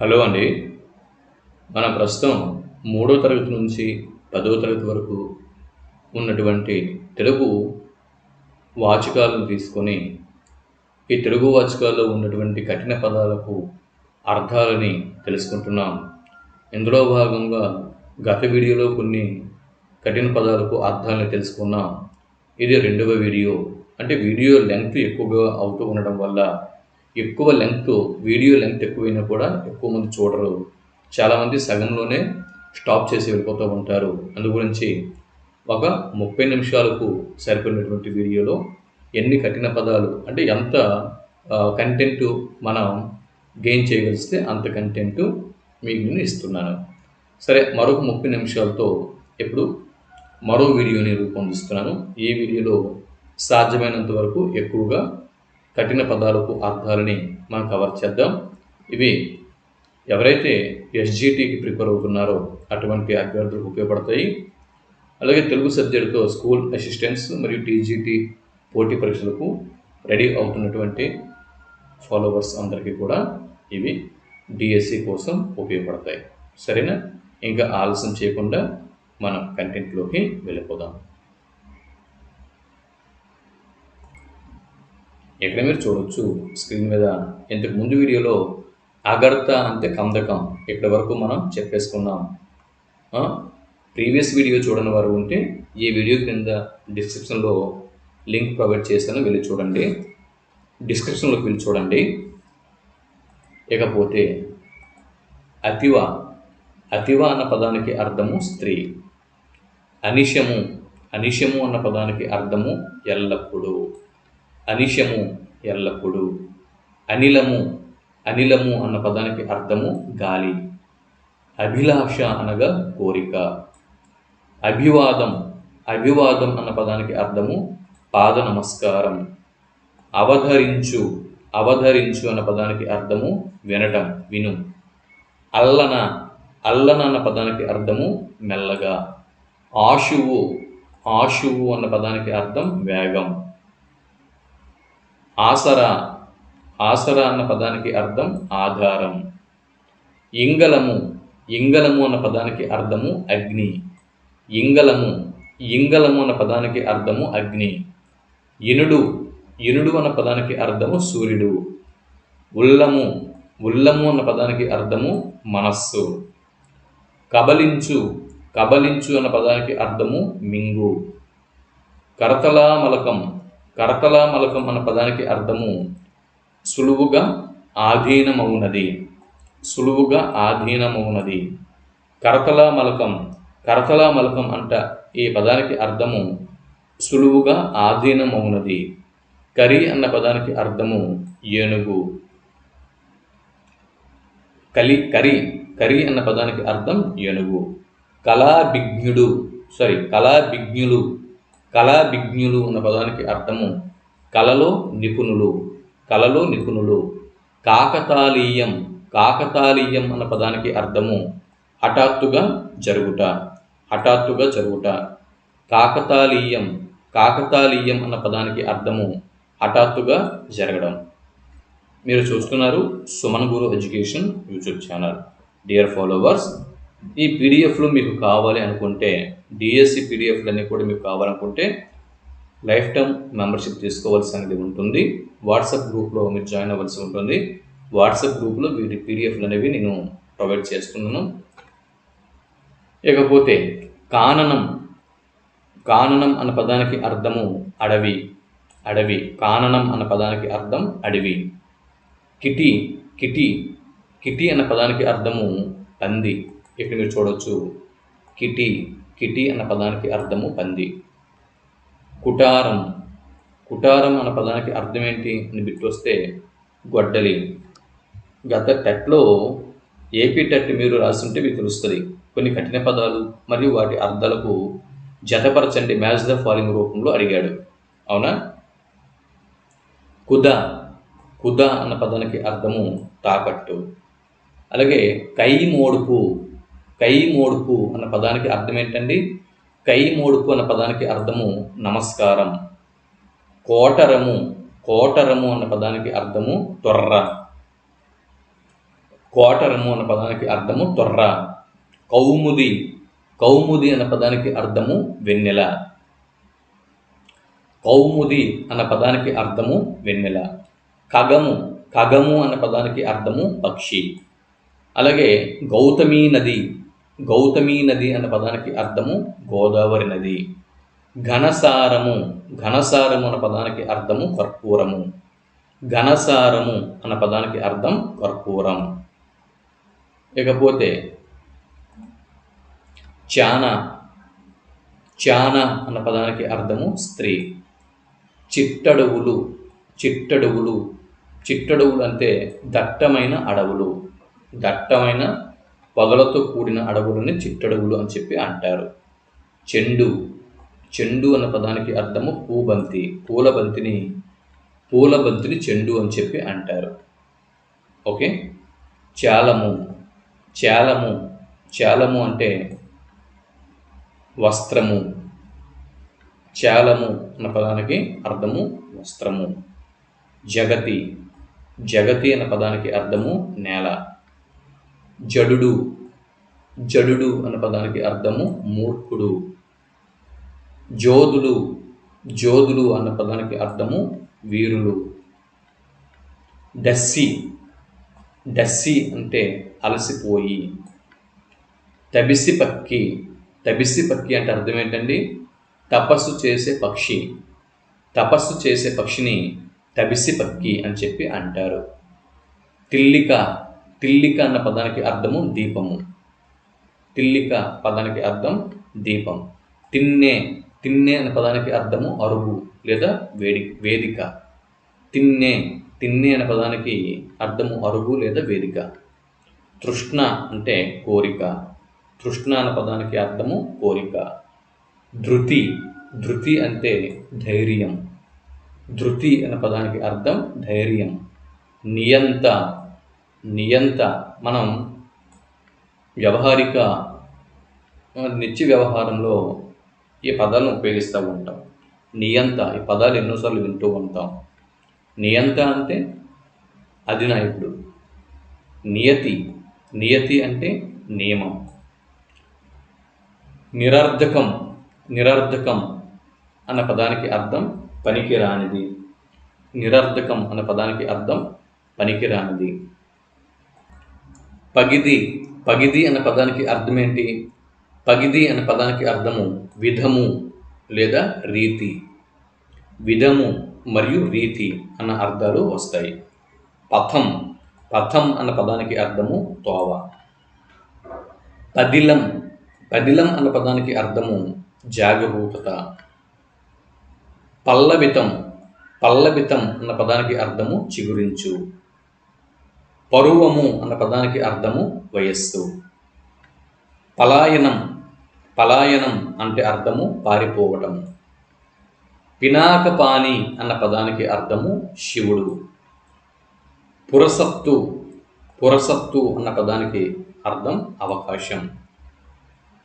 Hello అండి. మనం ప్రస్తుతం మూడో తరగతి నుంచి పదో తరగతి వరకు ఉన్నటువంటి తెలుగు వాచకాలను తీసుకొని ఈ తెలుగు వాచకాల్లో ఉన్నటువంటి కఠిన పదాలకు అర్థాలని తెలుసుకుంటున్నాం. ఇందులో భాగంగా గత వీడియోలో కొన్ని కఠిన పదాలకు అర్థాలను తెలుసుకున్నాం. ఇది రెండవ వీడియో. అంటే వీడియో లెంగ్త్ ఎక్కువగా అవుతూ ఉండడం వల్ల ఎక్కువ లెంగ్త్ వీడియో లెంగ్త్ ఎక్కువైనా కూడా ఎక్కువ మంది చూడరు. చాలామంది సగంలోనే స్టాప్ చేసి వెళ్ళిపోతూ ఉంటారు. అందు గురించి ఒక ముప్పై నిమిషాలకు సరిపడినటువంటి వీడియోలో ఎన్ని కఠిన పదాలు అంటే ఎంత కంటెంట్ మనం గెయిన్ చేయగలిస్తే అంత కంటెంట్ మీకు నేను ఇస్తున్నాను. సరే మరొక ముప్పై నిమిషాలతో ఇప్పుడు మరో వీడియోని రూపొందిస్తున్నాను. ఈ వీడియోలో సాధ్యమైనంత వరకు ఎక్కువగా కఠిన పదాలకు అర్థాలని మనం కవర్ చేద్దాం. ఇవి ఎవరైతే ఎస్జిటికి ప్రిపేర్ అవుతున్నారో అటువంటి అభ్యర్థులకు ఉపయోగపడతాయి. అలాగే తెలుగు సబ్జెక్టుతో స్కూల్ అసిస్టెంట్స్ మరియు టీజీటీ పోటీ పరీక్షలకు రెడీ అవుతున్నటువంటి ఫాలోవర్స్ అందరికీ కూడా ఇవి డిఎస్సి కోసం ఉపయోగపడతాయి. సరేనా? ఇంకా ఆలస్యం చేయకుండా మనం కంటెంట్లోకి వెళ్ళిపోదాం. ఇక్కడ మీరు చూడొచ్చు స్క్రీన్ మీద. ఇంతకు ముందు వీడియోలో అగర్త అంటే కందకం ఇక్కడ వరకు మనం చెప్పేసుకున్నాం. ప్రీవియస్ వీడియో చూడని వారు ఉంటే ఈ వీడియో కింద డిస్క్రిప్షన్లో లింక్ ప్రొవైడ్ చేశాను వెళ్ళి చూడండి. డిస్క్రిప్షన్లోకి వెళ్ళి చూడండి. ఇకపోతే అతివ అతివ అన్న పదానికి అర్థము స్త్రీ. అనిశము అనిశము అన్న పదానికి అర్థము ఎల్లప్పుడూ. అనిశము ఎల్లప్పుడూ అనిలము అనిలము అన్న పదానికి అర్థము గాలి. అభిలాష అనగా కోరిక. అభివాదం అభివాదం అన్న పదానికి అర్థము పాద నమస్కారం. అవధరించు అవధరించు అన్న పదానికి అర్థము వినటం విను. అల్లన అల్లన అన్న పదానికి అర్థము మెల్లగా. ఆశువు ఆశువు అన్న పదానికి అర్థం వేగం. ఆసరా ఆసరా అన్న పదానికి అర్థం ఆధారం. ఇంగలము ఇంగలము అన్న పదానికి అర్థము అగ్ని. ఇంగలము ఇంగలము అన్న పదానికి అర్థము అగ్ని. ఇనుడు ఇనుడు అన్న పదానికి అర్థము సూర్యుడు. ఉల్లము ఉల్లము అన్న పదానికి అర్థము మనస్సు. కబలించు కబలించు అన్న పదానికి అర్థము మింగు. కరతలామలకం కరతలామలకం అన్న పదానికి అర్థము సులువుగా ఆధీనమవునది. సులువుగా ఆధీనమవునది. కర్తల మలకం అంట ఈ పదానికి అర్థము సులువుగా ఆధీనమవునది. కరి అన్న పదానికి అర్థము ఏనుగు. కలి కరి కరి అన్న పదానికి అర్థం ఏనుగు. కళాభిజ్ఞుడు సారీ కళాభిజ్ఞులు. కళాభిజ్ఞులు అన్న పదానికి అర్థము కళలో నిపుణులు కళలో నిపుణులు. కాకతాళీయం కాకతాళీయం అన్న పదానికి అర్థము హఠాత్తుగా జరుగుట హఠాత్తుగా జరుగుట. కాకతాళీయం కాకతాళీయం అన్న పదానికి అర్థము హఠాత్తుగా జరగడం. మీరు చూస్తున్నారు Suman Guru education YouTube channel. Dear followers ఈ పీడిఎఫ్లు మీకు కావాలి అనుకుంటే డిఎస్సి పీడిఎఫ్లన్నీ కూడా మీకు కావాలనుకుంటే లైఫ్ టైం మెంబర్షిప్ తీసుకోవాల్సి అనేది ఉంటుంది. వాట్సాప్ గ్రూప్లో మీరు జాయిన్ అవ్వాల్సి ఉంటుంది. వాట్సాప్ గ్రూప్లో వీటి పీడిఎఫ్లు అనేవి నేను ప్రొవైడ్ చేస్తున్నాను. ఇకపోతే కాననం కాననం అన్న పదానికి అర్థము అడవి అడవి కాననం అన్న పదానికి అర్థం అడవి. కిటి కిటి కిటి అన్న పదానికి అర్థము పంది ఇక్కడ మీరు చూడవచ్చు కిటి కిటి అన్న పదానికి అర్థము పంది. కుటారం. కుటారం అన్న పదానికి అర్థం ఏంటి అని బిట్టొస్తే గొడ్డలి. గత టెట్లో ఏపీ టెట్ మీరు రాస్తుంటే మీకు తెలుస్తుంది. కొన్ని కఠిన పదాలు మరియు వాటి అర్థాలకు జతపరచండి మ్యాచ్ ద ఫాలోయింగ్ రూపంలో అడిగాడు. అవునా? కుద. కుద అన్న పదానికి అర్థము తాకట్టు. అలాగే కై మోడుపు. కై మోడుపు అన్న పదానికి అర్థం ఏంటండి కై మోడుపు అన్న పదానికి అర్థము నమస్కారం. కోటరము కోటరము అన్న పదానికి అర్థము తొర్ర. కోటరము అన్న పదానికి అర్థము తొర్ర. కౌముది కౌముది అన్న పదానికి అర్థము వెన్నెల. కౌముది అన్న పదానికి అర్థము వెన్నెల. కగము కగము అన్న పదానికి అర్థము పక్షి. అలాగే గౌతమీ నది గౌతమీ నది అన్న పదానికి అర్థము గోదావరి నది. ఘనసారము ఘనసారము అన్న పదానికి అర్థము కర్పూరము. ఘనసారము అన్న పదానికి అర్థం కర్పూరం. ఇకపోతే చాన చాన అన్న పదానికి అర్థము స్త్రీ. చిట్టడవులు చిట్టడవులు చిట్టడవులు అంటే దట్టమైన అడవులు దట్టమైన పగలతో కూడిన అడవులని చిట్టడవులు అని చెప్పి అంటారు. చెండు. చెండు అన్న పదానికి అర్థము పూబంతి. పూల బంతిని పూల బంతిని చెండు అని చెప్పి అంటారు. ఓకే? చాలము చాలము చాలము అంటే వస్త్రము. చాలము అన్న పదానికి అర్థము వస్త్రము. జగతి. జగతి అన్న పదానికి అర్థము నేల. జడుడు. జడుడు అన్న పదానికి అర్థము మూర్ఖుడు. జోధుడు జోధుడు అన్న పదానికి అర్థము వీరులు డస్సి. డస్సి అంటే అలసిపోయి. తబిసి పక్కి. తబిసి పక్కి అంటే అర్థం ఏంటండి? తపస్సు చేసే పక్షి. తపస్సు చేసే పక్షిని తబిసి పక్కి అని చెప్పి అంటారు. తిల్లిక. తిల్లిక అన్న పదానికి అర్థము దీపము. తిల్లిక పదానికి అర్థం దీపం. తిన్నే తిన్నే అనే పదానికి అర్థము అరుగు లేదా వేడి వేదిక. తిన్నే తిన్నే అనే పదానికి అర్థము అరుగు లేదా వేదిక. తృష్ణ అంటే కోరిక. తృష్ణ అనే పదానికి అర్థము కోరిక. ధృతి ధృతి అంటే ధైర్యం. ధృతి అనే పదానికి అర్థం ధైర్యం. నియంత నియంత మనం వ్యవహారిక నిత్య వ్యవహారంలో ఈ పదాలను ఉపయోగిస్తూ ఉంటాం. నియంత ఈ పదాలు ఎన్నోసార్లు వింటూ ఉంటాం. నియంత అంటే అధినాయకుడు. నియతి నియతి అంటే నియమం. నిరర్ధకం నిరర్ధకం అన్న పదానికి అర్థం పనికిరానిది. నిరర్ధకం అన్న పదానికి అర్థం పనికిరానిది. పగిది పగిది అన్న పదానికి అర్థం ఏంటి పగిది అన్న పదానికి అర్థము విధము లేదా రీతి. విధము మరియు రీతి అన్న అర్థాలు వస్తాయి. పథం పథం అన్న పదానికి అర్థము తోవ. పదిలం పదిలం అన్న పదానికి అర్థము జాగరూకత. పల్లవితం పల్లవితం అన్న పదానికి అర్థము చిగురించు. పరువము అన్న పదానికి అర్థము వయస్సు. పలాయనం పలాయనం అంటే అర్థము పారిపోవటం. పినాకపాని అన్న పదానికి అర్థము శివుడు. పురసత్తు పురసత్తు అన్న పదానికి అర్థం అవకాశం.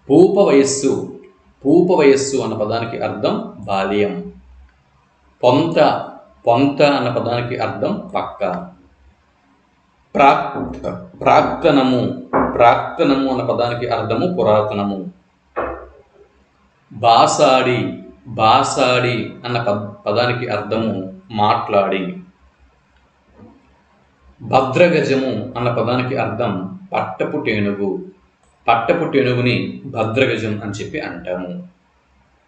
పూప వయస్సు పూప వయస్సు అన్న పదానికి అర్థం బాల్యం. పొంత పొంత అన్న పదానికి అర్థం పక్క. ప్రాక్ ప్రాక్తనము. ప్రాక్తనము అన్న పదానికి అర్థము పురాతనము. బాసాడి బాసాడి అన్న పద పదానికి అర్థము మాట్లాడి. భద్రగజము అన్న పదానికి అర్థం పట్టపు టేనుగు. పట్టపు టేనుగుని భద్రగజం అని చెప్పి అంటాము.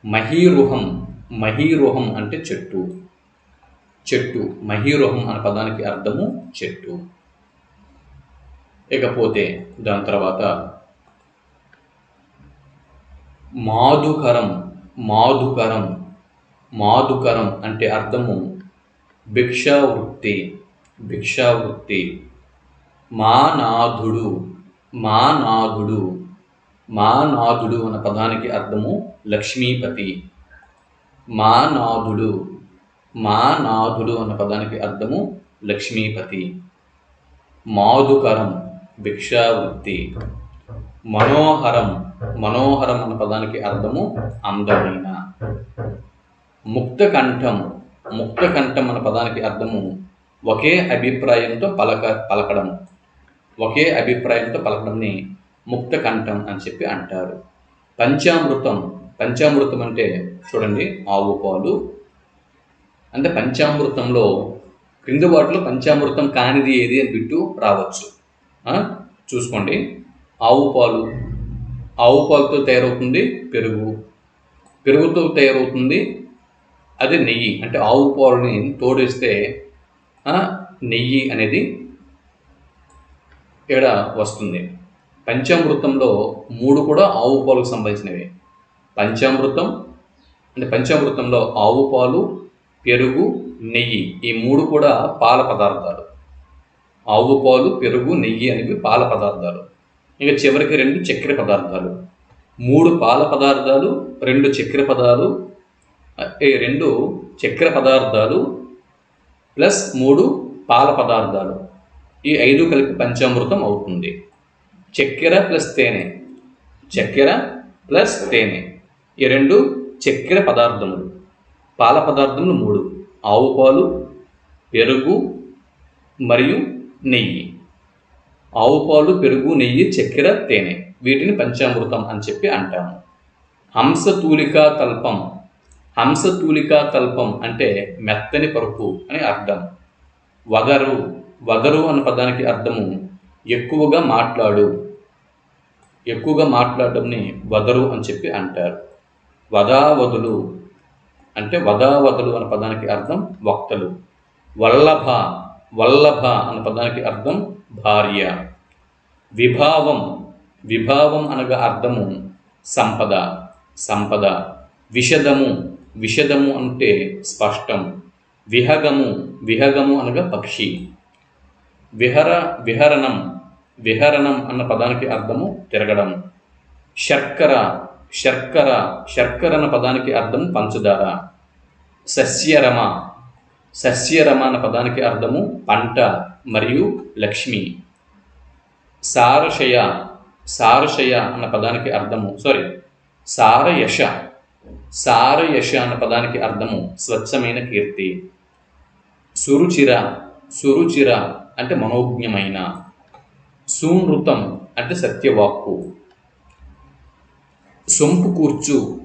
మహీరుహం మహీరుహం అంటే చెట్టు. చెట్టు మహీరుహం అన్న పదానికి అర్థము చెట్టు. ఇకపోతే దాని తర్వాత మాధుకరం మాధుకరం మాధుకరం అంటే అర్థము భిక్షావృత్తి భిక్షావృత్తి. మా మానాథుడు మా నాథుడు మా నాథుడు అన్న పదానికి అర్థము లక్ష్మీపతి. మా నాథుడు మా నాథుడు అన్న పదానికి అర్థము లక్ష్మీపతి. మాధుకరం భిక్షావృత్తి. మనోహరం మనోహరం అన్న పదానికి అర్థము అందమైన. ముక్తకంఠం ముక్తకంఠం అన్న పదానికి అర్థము ఒకే అభిప్రాయంతో పలక పలకడం. ఒకే అభిప్రాయంతో పలకడంని ముక్త కంఠం అని చెప్పి అంటారు. పంచామృతం పంచామృతం అంటే చూడండి ఆవు పాలు. అంటే పంచామృతంలో క్రింది వాటిలో పంచామృతం కానిది ఏది అని బిట్టు రావచ్చు. చూసుకోండి. ఆవు పాలు. ఆవు పాలతో తయారవుతుంది పెరుగు. పెరుగుతో తయారవుతుంది అదే నెయ్యి. అంటే ఆవు పాలని తోడేస్తే నెయ్యి అనేది ఇక్కడ వస్తుంది. పంచామృతంలో మూడు కూడా ఆవు పాలకు సంబంధించినవి. పంచామృతం అంటే పంచామృతంలో ఆవు పాలు పెరుగు నెయ్యి ఈ మూడు కూడా పాల పదార్థాలు. ఆవు పాలు పెరుగు నెయ్యి అనేవి పాల పదార్థాలు. ఇంకా చివరికి రెండు చక్కెర పదార్థాలు. మూడు పాల పదార్థాలు రెండు చక్కెర పదాలు ఈ రెండు చక్కెర పదార్థాలు ప్లస్ మూడు పాల పదార్థాలు. ఈ ఐదు కలిపి పంచామృతం అవుతుంది. చక్కెర ప్లస్ తేనె. చక్కెర ప్లస్ తేనె. ఈ రెండు చక్కెర పదార్థములు. పాల పదార్థములు మూడు. ఆవు పాలు పెరుగు మరియు నెయ్యి. ఆవు పాలు పెరుగు నెయ్యి చక్కెర తేనె. వీటిని పంచామృతం అని చెప్పి అంటాము. హంసతూలికా తల్పం. హంసతూలికా తల్పం అంటే మెత్తని పరుపు అని అర్థం. వగరు. వగరు అన్న పదానికి అర్థము ఎక్కువగా మాట్లాడు. ఎక్కువగా మాట్లాడడంని వదరు అని చెప్పి అంటారు. వదావదులు అంటే వదావదులు అన్న పదానికి అర్థం వక్తలు. వల్లభ వల్లభ అన్న పదానికి అర్థం భార్య. విభావం విభావం అనగా అర్థము సంపద సంపద. విషదము విషదము అంటే స్పష్టం. విహగము విహగము అనగా పక్షి. విహర విహరణం విహరణం అన్న పదానికి అర్థము తిరగడం. శర్కర శర్కర శర్కర అన్న పదానికి అర్థం పంచదార. సస్యరమ సస్యరమ అన్న పదానికి అర్థము పంట మరియు లక్ష్మి. సారశయ సారశయ అన్న పదానికి అర్థము సారీ సారయశ సారయశ అన్న పదానికి అర్థము స్వచ్ఛమైన కీర్తి. సురుచిర సురుచిర అంటే మనోజ్ఞమైన. సూనృతం అంటే సత్యవాక్కు. సొంపు కూర్చు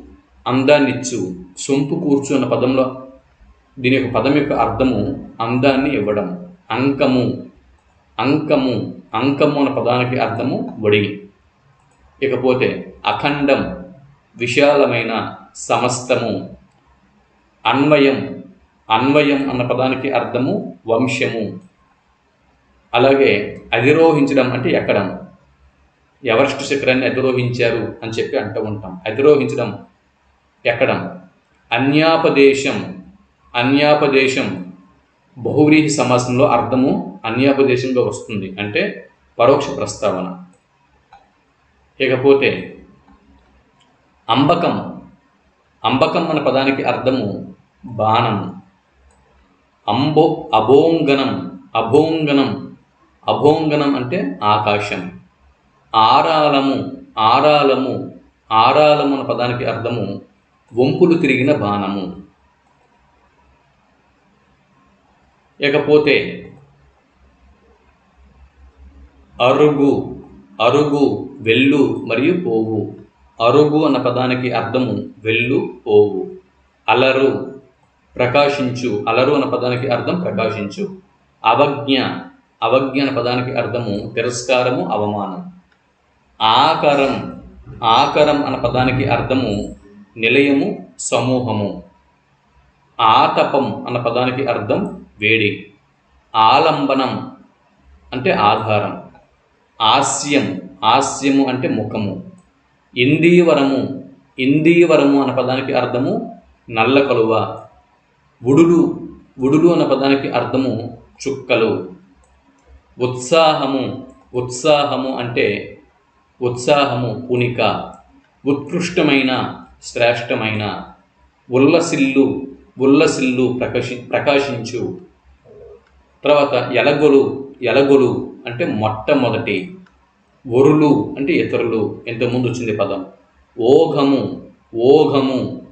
అందాన్నిచ్చు. సొంపు కూర్చు అన్న పదంలో దీని యొక్క పదం యొక్క అర్థము అందాన్ని ఇవ్వడం అంకము. అంకము. అంకము అన్న పదానికి అర్థము ఒడిగి. ఇకపోతే అఖండం విశాలమైన సమస్తము. అన్వయం. అన్వయం అన్న పదానికి అర్థము వంశము. అలాగే అధిరోహించడం అంటే ఎక్కడం. ఎవరెస్ట్ శిఖరాన్ని అధిరోహించారు అని చెప్పి అంటూ ఉంటాం. అధిరోహించడం ఎక్కడం? అన్యాపదేశం. అన్యాపదేశం బహువ్రీహి సమాసంలో అర్థము అన్యాపదేశంగా వస్తుంది. అంటే పరోక్ష ప్రస్తావన. ఇకపోతే అంబకం అంబకం అన్న పదానికి అర్థము బాణం. అంబో అభోంగనం అభోంగనం అభోంగనం అంటే ఆకాశం. ఆరాలము ఆరాలము ఆరాలము అన్న పదానికి అర్థము వంపులు తిరిగిన బాణము. ఇకపోతే అరుగు అరుగు వెళ్ళు మరియు పోవు. అరుగు అన్న పదానికి అర్థము వెళ్ళు పోవు. అలరు ప్రకాశించు. అలరు అన్న పదానికి అర్థం ప్రకాశించు. అవజ్ఞ అవజ్ఞ అన్న పదానికి అర్థము తిరస్కారము అవమానం. ఆకరం ఆకరం అన్న పదానికి అర్థము నిలయము సమూహము. ఆతపం అన్న పదానికి అర్థం వేడి ఆలంబనం అంటే ఆధారం ఆస్యం ఆస్యము అంటే ముఖము ఇందీవరము ఇందీవరము అన్న పదానికి అర్థము నల్ల కలువ ఉడులు ఉడులు అన్న పదానికి అర్థము చుక్కలు. ఉత్సాహము ఉత్సాహము అంటే ఉత్సాహము పునిక ఉత్కృష్టమైన శ్రేష్టమైన ఉల్లసిల్లు ఉల్లసిల్లు ప్రకాశి ప్రకాశించు. తర్వాత ఎలగొలు ఎలగొలు అంటే మొట్టమొదటి ఒరులు అంటే ఇతరులు. ఇంతకుముందు వచ్చింది పదం. ఓఘము ఓఘము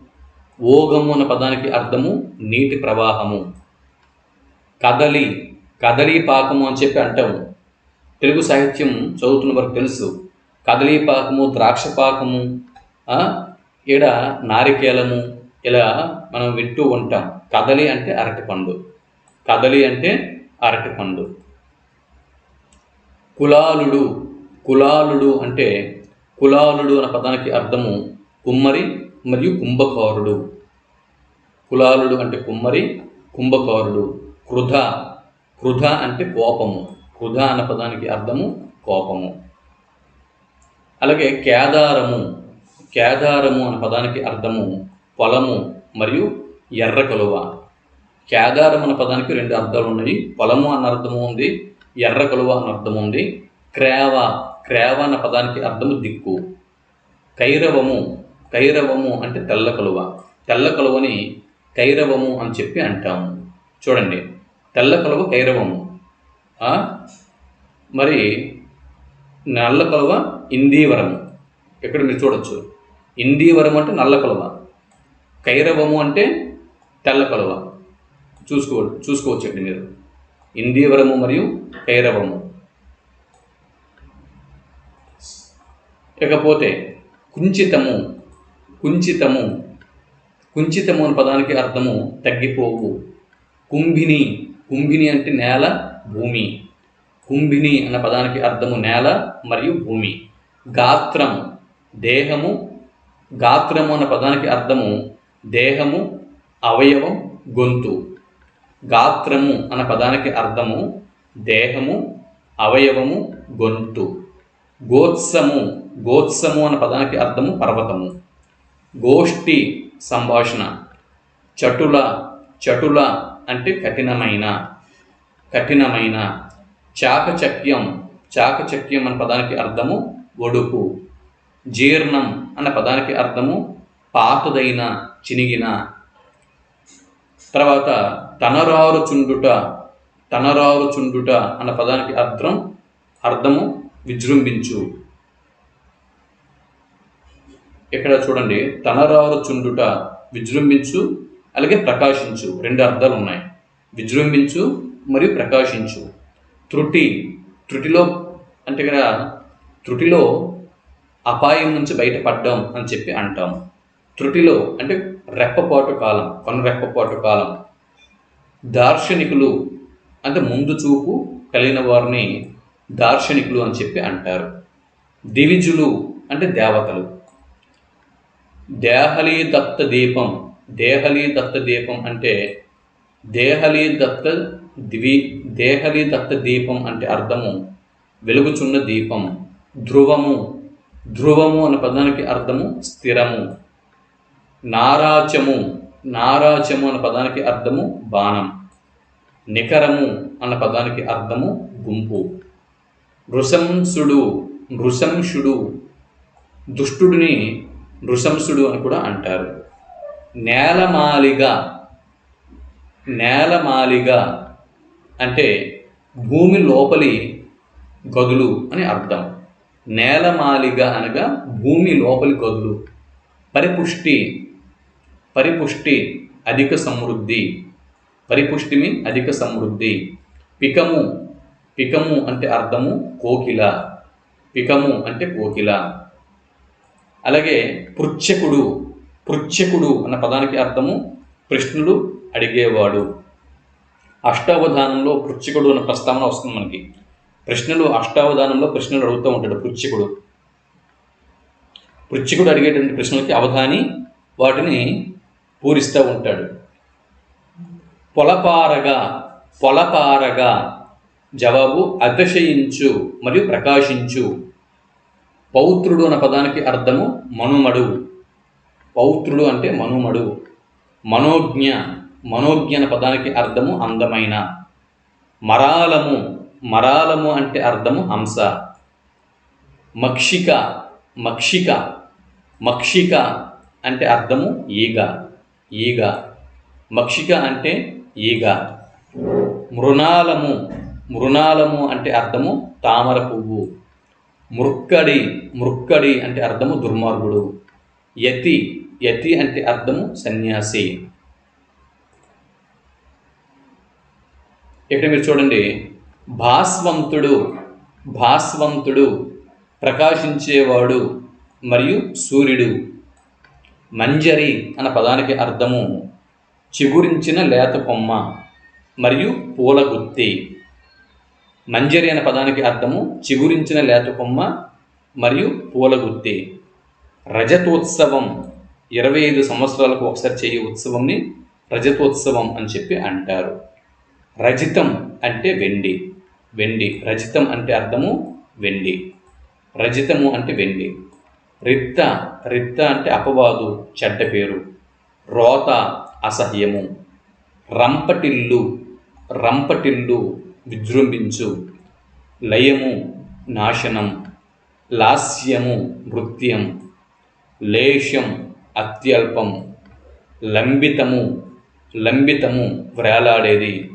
ఓఘము అన్న పదానికి అర్థము నీటి ప్రవాహము. కదలి కదలీ పాకము అని చెప్పి అంటాము తెలుగు సాహిత్యం చదువుతున్న వరకు తెలుసు. కదలీపాకము ద్రాక్షపాకము పాకము ఈడ నారికేలము ఇలా మనం వింటూ ఉంటాం. కదలి అంటే అరటిపండు. కదలి అంటే అరటిపండు కులాలుడు కులాలుడు అంటే కులాలుడు అన్న పదానికి అర్థము కుమ్మరి మరియు కుంభకారుడు. కులాలుడు అంటే కుమ్మరి కుంభకారుడు. క్రుధ క్రుధ అంటే కోపము. క్రుధ అన్న పదానికి అర్థము కోపము. అలాగే కేదారము కేదారము అన్న పదానికి అర్థము పొలము మరియు ఎర్ర కలువ. కేదారం అన్న పదానికి రెండు అర్థాలు ఉన్నాయి. పొలము అన్న అర్థము ఉంది ఎర్ర కలువ అన్న అర్థం ఉంది. క్రేవ క్రేవ అన్న పదానికి అర్థము దిక్కు. కైరవము కైరవము అంటే తెల్ల కలువ. తెల్ల కలువని కైరవము అని చెప్పి అంటాము. చూడండి తెల్ల కలువ కైరవము. మరి నల్ల కలువ ఇందీవరము. ఇక్కడ మీరు చూడొచ్చు. ఇందీవరం అంటే నల్ల కలువ. కైరవము అంటే తెల్ల కలువ. చూసుకో చూసుకోవచ్చండి మీరు. ఇందీవరము మరియు కైరవము ఇకపోతే కుంచితము కుంచితము కుంచితము అనే పదానికి అర్థము తగ్గిపోవు. కుంభిని కుంభిని అంటే నేల భూమి. కుంభిని అన్న పదానికి అర్థము నేల మరియు భూమి. గాత్రం దేహము గాత్రము అన్న పదానికి అర్థము దేహము అవయవం గొంతు. గాత్రము అన్న పదానికి అర్థము దేహము అవయవము గొంతు. గోత్సము గోత్సము అన్న పదానికి అర్థము పర్వతము. గోష్ఠి సంభాషణ. చటుల చటుల అంటే కఠినమైన కఠినమైన. చాకచక్యం చాకచక్యం అన్న పదానికి అర్థము ఒడుపు. జీర్ణం అన్న పదానికి అర్థము పాతదైన చినిగిన తర్వాత తనరారు చుండుట తనరారు చుండుట అన్న పదానికి అర్థం అర్థము విజృంభించు. ఇక్కడ చూడండి తనరారు చుండుట విజృంభించు అలాగే ప్రకాశించు. రెండు అర్థాలు ఉన్నాయి విజృంభించు మరియు ప్రకాశించు. త్రుటి త్రుటిలో అంటే ఇక్కడ త్రుటిలో అపాయం నుంచి బయటపడ్డాం అని చెప్పి అంటాం త్రుటిలో అంటే రెప్పపాటు కాలం కొన రెప్పపాటు కాలం. దార్శనికులు అంటే ముందు చూపు కలిగిన వారిని దార్శనికులు అని చెప్పి అంటారు. దివిజులు అంటే దేవతలు. దేహలీ దత్త దీపం దేహలీ దత్త దీపం అంటే దేహలీ దత్త దివి దేహలీ దత్త దీపం అంటే అర్థము వెలుగుచున్న దీపం ధ్రువము. ధ్రువము అనే పదానికి అర్థము స్థిరము. నారాచము. నారాచము అన్న పదానికి అర్థము బాణం. నికరము అన్న పదానికి అర్థము గుంపు. నృశంసుడు నృశంసుడు దుష్టుడిని నృశంసుడు అని కూడా అంటారు. నేలమాలిగ. నేలమాలిగ అంటే భూమి లోపలి గదులు అని అర్థం. నేలమాలిగ అనగా భూమి లోపలి గదులు. పరిపుష్టి. పరిపుష్టి అధిక సమృద్ధి. పరిపుష్టిని అధిక సమృద్ధి. పికము పికము అంటే అర్థము కోకిల. పికము అంటే కోకిల. అలాగే పృచ్ఛకుడు పృచ్ఛకుడు అన్న పదానికి అర్థము కృష్ణుడు అడిగేవాడు. అష్టావధానంలో పృచ్ఛకుడు అన్న ప్రస్తావన వస్తుంది మనకి. కృష్ణుడు అష్టావధానంలో కృష్ణుడు అడుగుతూ ఉంటాడు పృచ్ఛకుడు. పృచ్ఛకుడు అడిగేటువంటి ప్రశ్నలకి అవధాని వాటిని పూరిస్తూ ఉంటాడు. పొలపారగా పొలపారగా జవాబు అతిశయించు మరియు ప్రకాశించు. పౌత్రుడు అన్న పదానికి అర్థము మనుమడు. పౌత్రుడు అంటే మనుమడు. మనోజ్ఞ మనోజ్ఞ అన్న పదానికి అర్థము అందమైన. మరాలము మరాలము అంటే అర్థము హంస. మక్షిక మక్షిక మక్షిక అంటే అర్థము ఈగ. ఈగ. మక్షిక అంటే ఈగ. మృణాలము. మృణాలము అంటే అర్థము తామర పువ్వు. మృక్కడి. మృక్కడి అంటే అర్థము దుర్మార్గుడు. యతి. యతి అంటే అర్థము సన్యాసి. ఇక్కడ మీరు చూడండి. భాస్వంతుడు. భాస్వంతుడు ప్రకాశించేవాడు మరియు సూర్యుడు. మంజరి అన్న పదానికి అర్థము చిగురించిన లేత కొమ్మ మరియు పూల గుత్తి. మంజరి అనే పదానికి అర్థము చిగురించిన లేత కొమ్మ మరియు పూల గుత్తి. రజతోత్సవం. ఇరవై ఐదు సంవత్సరాలకు ఒకసారి చేయే ఉత్సవంని రజతోత్సవం అని చెప్పి అంటారు. రజితం అంటే వెండి. వెండి. రజితం అంటే అర్థము వెండి. రజితము అంటే వెండి. రిత్త రిత్త అంటే అపవాదు చెడ్డ పేరు. రోత అసహ్యము. రంపటిల్లు రంపటిల్లు విజృంభించు. లయము నాశనం. లాస్యము నృత్యం. లేశం అత్యల్పం. లంబితము లంబితము వ్రేలాడేది.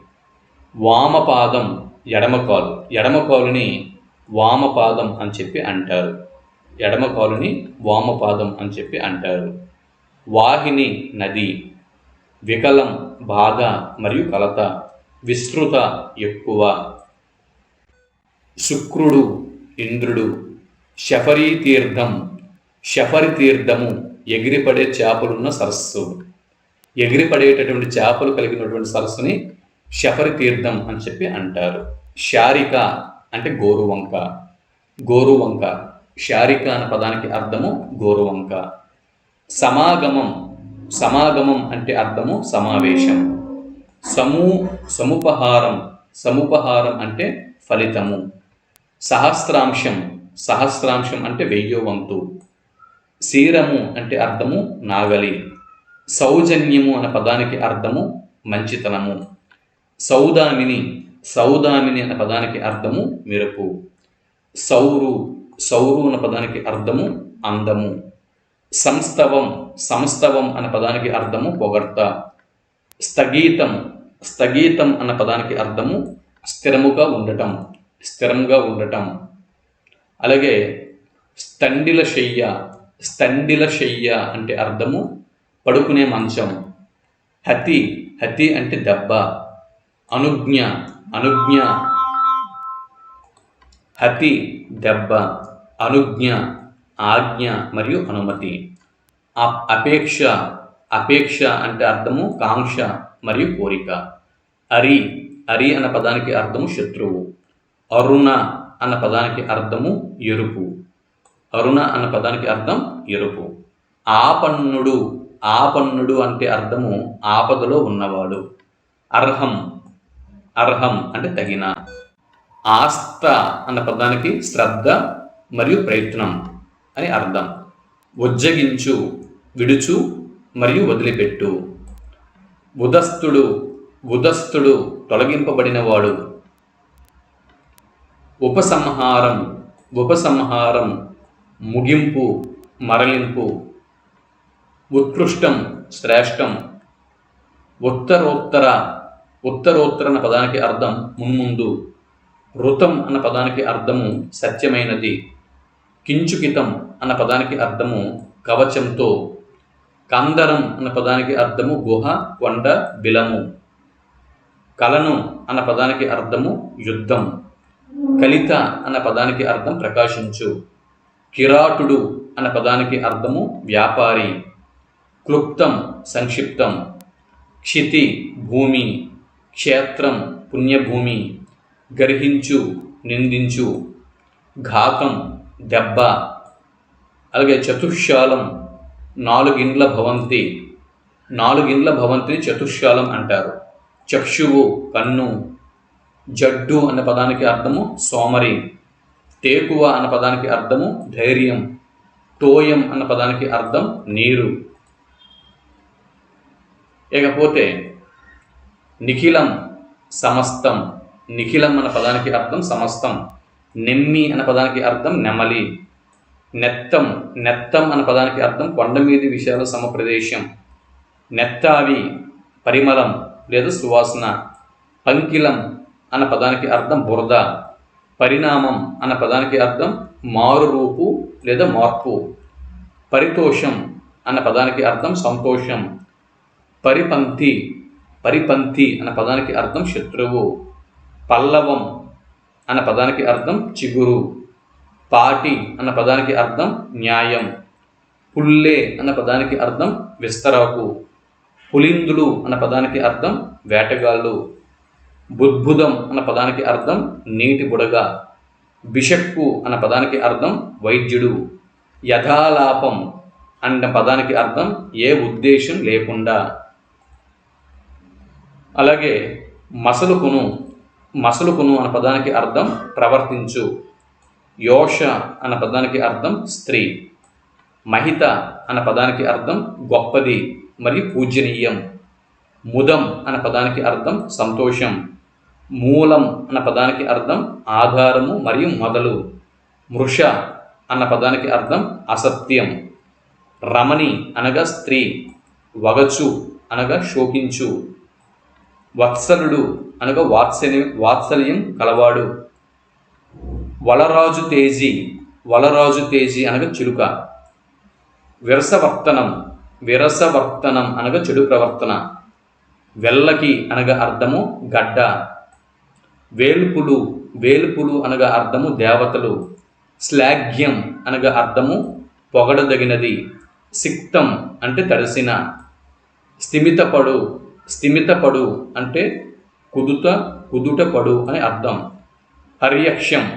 వామపాదం ఎడమకాలు. ఎడమకాలుని వామపాదం అని చెప్పి అంటారు. ఎడమకాలుని వామపాదం అని చెప్పి అంటారు. వాహిని నది వికలం బాధ మరియు కలత విస్తృత ఎక్కువ. శుక్రుడు ఇంద్రుడు శఫరీతీర్థం తీర్థం శఫరి తీర్థము ఎగిరిపడే చేపలున్న సరస్సు. ఎగిరిపడేటటువంటి చేపలు కలిగినటువంటి సరస్సుని శఫరితీర్థం అని చెప్పి అంటారు. శారిక అంటే గోరువంక. గోరువంక. శారిక అన్న పదానికి అర్థము గోరువంక. సమాగమం సమాగమం అంటే అర్థము సమావేశం. సమూ సముపహారం సముపహారం అంటే ఫలితము. సహస్రాంశం సహస్రాంశం అంటే వెయ్యో వంతు. శీరము అంటే అర్థము నాగలి. సౌజన్యము అనే పదానికి అర్థము మంచితనము. సౌదామిని సౌదామిని అనే పదానికి అర్థము మెరుపు. సౌరు సౌరు అన్న పదానికి అర్థము అందము. సంస్తవం సంస్తవం అన్న పదానికి అర్థము పొగడ్త. స్థగీతం స్థగీతం అన్న పదానికి అర్థము స్థిరముగా ఉండటం స్థిరంగా ఉండటం. అలాగే స్తండిల శయ్య స్తండిల శయ్య అంటే అర్థము పడుకునే మంచం. హతి హతి అంటే దెబ్బ. అనుజ్ఞ అనుజ్ఞ. హతి దెబ్బ. అనుజ్ఞ ఆజ్ఞ మరియు అనుమతి. అపేక్ష అపేక్ష అంటే అర్థము కాంక్ష మరియు కోరిక. అరి అరి అన్న పదానికి అర్థము శత్రువు. అరుణ అన్న పదానికి అర్థము ఎరుపు. అరుణ అన్న పదానికి అర్థం ఎరుపు. ఆపన్నుడు ఆపన్నుడు అంటే అర్థము ఆపదలో ఉన్నవాడు. అర్హం అర్హం అంటే తగిన. ఆస్త అన్న పదానికి శ్రద్ధ మరియు ప్రయత్నం అని అర్థం. ఉజ్జగించు విడుచు మరియు వదిలిపెట్టు. ఉదస్తుడు ఉదస్తుడు తొలగింపబడినవాడు. ఉపసంహారం ఉపసంహారం ముగింపు మరలింపు. ఉత్కృష్టం శ్రేష్టం. ఉత్తరోత్తర ఉత్తరోత్తర అన్న పదానికి అర్థం మున్ముందు. ఋతం అన్న పదానికి అర్థము సత్యమైనది. కించుకితం అన్న పదానికి అర్థము కవచంతో కందరం అన్న పదానికి అర్థము గుహ కొండ బిలము. కలను అన్న పదానికి అర్థము యుద్ధం. కలిత అన్న పదానికి అర్థం ప్రకాశించు. కిరాటుడు అన్న పదానికి అర్థము వ్యాపారి. క్లుప్తం సంక్షిప్తం. క్షితి భూమి. క్షేత్రం పుణ్యభూమి. గర్హించు నిందించు. ఘాతం దెబ్బ అలాగే చతుశ్శాలం నాలుగిండ్ల భవంతి. నాలుగిండ్ల భవంతిని చతుశ్శాలం అంటారు. చక్షువు కన్ను జడ్డు అన్న పదానికి అర్థము సోమరి. తేకువ అన్న పదానికి అర్థము ధైర్యం. తోయం అన్న పదానికి అర్థం నీరు. ఇకపోతే నిఖిలం సమస్తం. నిఖిలం అన్న పదానికి అర్థం సమస్తం. నెమ్మి అనే పదానికి అర్థం నెమలి. నెత్తం నెత్తం అనే పదానికి అర్థం కొండ మీది విశాల సమప్రదేశం. నెత్తావి పరిమళం లేదా సువాసన. పంకిలం అన్న పదానికి అర్థం బురద. పరిణామం అన్న పదానికి అర్థం మారు రూపు లేదా మార్పు. పరితోషం అన్న పదానికి అర్థం సంతోషం. పరిపంథి పరిపంథి అన్న పదానికి అర్థం శత్రువు. పల్లవం అన్న పదానికి అర్థం చిగురు. పాటి అన్న పదానికి అర్థం న్యాయం. పుల్లే అన్న పదానికి అర్థం విస్తరాకు. పులిందులు అన్న పదానికి అర్థం వేటగాళ్ళు. బుద్భుదం అన్న పదానికి అర్థం నీటి బుడగ. బిషక్కు అన్న పదానికి అర్థం వైద్యుడు. యథాలాపం అన్న పదానికి అర్థం ఏ ఉద్దేశం లేకుండా. అలాగే మసలుకును మసలుకును అన్న పదానికి అర్థం ప్రవర్తించు. యోష అన్న పదానికి అర్థం స్త్రీ. మహిత అన్న పదానికి అర్థం గొప్పది మరియు పూజనీయం. ముదం అన్న పదానికి అర్థం సంతోషం. మూలం అన్న పదానికి అర్థం ఆధారము మరియు మొదలు. మృష అన్న పదానికి అర్థం అసత్యం. రమణి అనగా స్త్రీ. వగచు అనగా శోకించు. వత్సలుడు అనగా వాత్సల్యం వాత్సల్యం కలవాడు. వలరాజు తేజీ వలరాజు తేజీ అనగా చిలుక. విరసవర్తనం విరసవర్తనం అనగా చెడు ప్రవర్తన. వెల్లకి అనగా అర్థము గడ్డ. వేల్పులు వేల్పులు అనగా అర్థము దేవతలు. శ్లాఘ్యం అనగా అర్థము పొగడదగినది. సిక్తం అంటే తడిసిన. స్థిమితపడు స్థిమితపడు అంటే కుదుట కుదుట పడు అని అర్థం. హర్యక్షం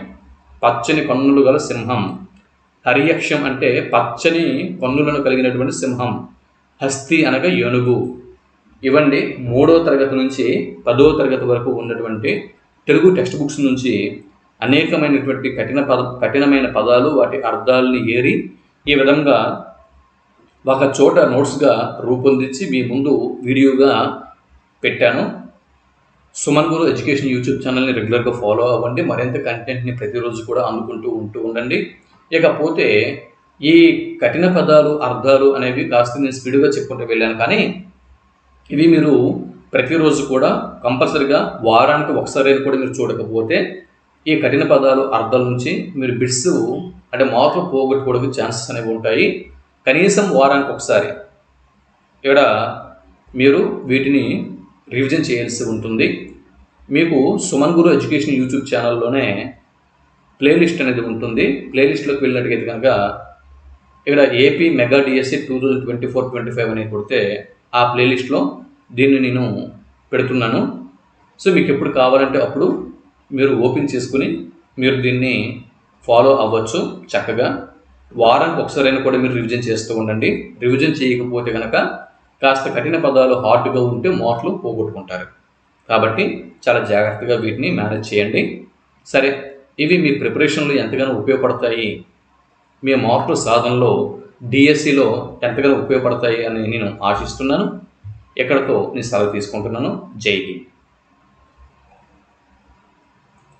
పచ్చని కన్నులు గల సింహం. హర్యక్షం అంటే పచ్చని కన్నులను కలిగినటువంటి సింహం. హస్తి అనగా ఏనుగు. ఇవ్వండి మూడో తరగతి నుంచి పదో తరగతి వరకు ఉన్నటువంటి తెలుగు టెక్స్ట్ బుక్స్ నుంచి అనేకమైనటువంటి కఠిన పద కఠినమైన పదాలు వాటి అర్థాలని ఏరి ఈ విధంగా ఒక చోట నోట్స్గా రూపొందించి మీ ముందు వీడియోగా పెట్టాను. సుమన్ గురు ఎడ్యుకేషన్ యూట్యూబ్ ఛానల్ని రెగ్యులర్గా ఫాలో అవ్వండి. మరింత కంటెంట్ని ప్రతిరోజు కూడా అందుకుంటూ ఉంటూ ఉండండి. ఇకపోతే ఈ కఠిన పదాలు అర్థాలు అనేవి కాస్త నేను స్పీడ్గా చెప్పుకుంటూ వెళ్ళాను. కానీ ఇవి మీరు ప్రతిరోజు కూడా కంపల్సరిగా వారానికి ఒకసారి కూడా మీరు చూడకపోతే ఈ కఠిన పదాలు అర్థాల నుంచి మీరు బిట్స్ అంటే మార్కులు పోగొట్టుకోవడానికి ఛాన్సెస్ అనేవి ఉంటాయి. కనీసం వారానికి ఒకసారి ఇక్కడ మీరు వీటిని రివిజన్ చేయాల్సి ఉంటుంది. మీకు సుమన్ గురు ఎడ్యుకేషన్ యూట్యూబ్ ఛానల్లోనే ప్లేలిస్ట్ అనేది ఉంటుంది. ప్లేలిస్ట్లోకి వెళ్ళినట్టుగైతే కనుక ఇక్కడ AP mega DSC two thousand twenty four twenty five అని కొడితే ఆ ప్లేలిస్ట్లో దీన్ని నేను పెడుతున్నాను. సో మీకు ఎప్పుడు కావాలంటే అప్పుడు మీరు ఓపెన్ చేసుకుని మీరు దీన్ని ఫాలో అవ్వచ్చు చక్కగా. వారానికి ఒకసారైనా కూడా మీరు రివిజన్ చేస్తూ ఉండండి. రివిజన్ చేయకపోతే కనుక కాస్త కఠిన పదాలు హార్డ్గా ఉంటే మార్కులు పోగొట్టుకుంటారు. కాబట్టి చాలా జాగ్రత్తగా వీటిని మేనేజ్ చేయండి. సరే ఇవి మీ ప్రిపరేషన్లో ఎంతగానో ఉపయోగపడతాయి? మీ మార్కుల సాధనలో డిఎస్సిలో ఎంతగానో ఉపయోగపడతాయి అని నేను ఆశిస్తున్నాను. ఎక్కడితో నేను సెలవు తీసుకుంటున్నాను. జై హింద్.